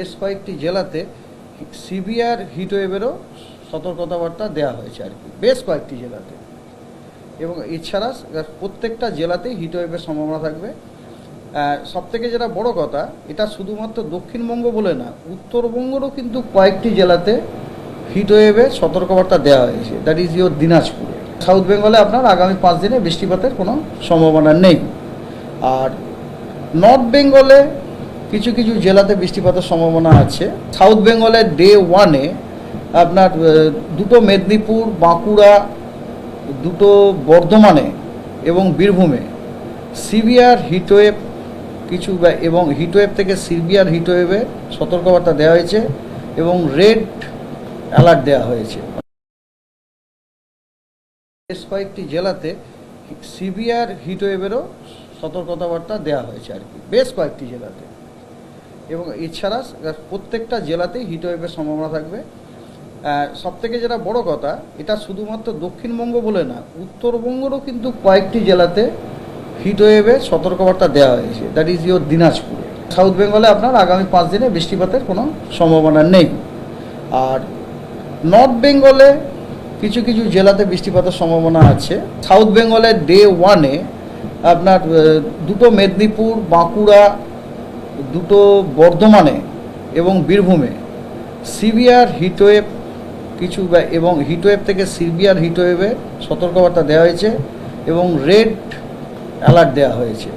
বেশ কয়েকটি জেলাতে সিভিয়ার হিটওয়েভেরও সতর্কতাবার্তা দেওয়া হয়েছে আর কি, বেশ কয়েকটি জেলাতে। এবং এছাড়া প্রত্যেকটা জেলাতেই হিটওয়েভের সম্ভাবনা থাকবে। সব থেকে যেটা বড় কথা, এটা শুধুমাত্র দক্ষিণবঙ্গ বলে না, উত্তরবঙ্গেরও কিন্তু কয়েকটি জেলাতে হিটওয়েভের সতর্কবার্তা দেওয়া হয়েছে। দ্যাট ইজ ইয়োর দিনাজপুরে। সাউথ বেঙ্গলে আপনার আগামী পাঁচ দিনে বৃষ্টিপাতের কোনো সম্ভাবনা নেই। আর নর্থ বেঙ্গলে কিছু কিছু জেলাতে বৃষ্টিপাতের সম্ভাবনা আছে। সাউথ বেঙ্গলের ডে ওয়ানে আপনার দুটো মেদিনীপুর, বাঁকুড়া, দুটো বর্ধমানে এবং বীরভূমে সিভিয়ার হিটওয়েভ কিছু এবং হিটওয়েভ থেকে সিভিয়ার হিটওয়েভে সতর্কবার্তা দেওয়া হয়েছে এবং রেড অ্যালার্ট দেওয়া হয়েছে। বেশ কয়েকটি জেলাতে সিভিয়ার হিটওয়েভেরও সতর্কতাবার্তা দেওয়া হয়েছে আর কি। বেশ কয়েকটি জেলাতে। এবং এছাড়া প্রত্যেকটা জেলাতেই হিটওয়েভের সম্ভাবনা থাকবে। সব থেকে যেটা বড় কথা, এটা শুধুমাত্র দক্ষিণবঙ্গ বলে না, উত্তরবঙ্গেরও কিন্তু কয়েকটি জেলাতে হিটওয়েভের সতর্কবার্তা দেওয়া হয়েছে। দ্যাট ইজ ইয়োর দিনাজপুরে। সাউথ বেঙ্গলে আপনার আগামী পাঁচ দিনে বৃষ্টিপাতের কোনো সম্ভাবনা নেই। আর নর্থ বেঙ্গলে কিছু কিছু জেলাতে বৃষ্টিপাতের সম্ভাবনা আছে। সাউথ বেঙ্গলের ডে ওয়ানে আপনার দুটো মেদিনীপুর, বাঁকুড়া দুটো বর্ধমানে এবং বীরভূমে। সিভিয়ার হিটওয়েভ কিছু এবং হিটওয়েভ থেকে সিভিয়ার হিটওয়েভে সতর্কবার্তা দেওয়া হয়েছে এবং রেড অ্যালার্ট দেওয়া হয়েছে।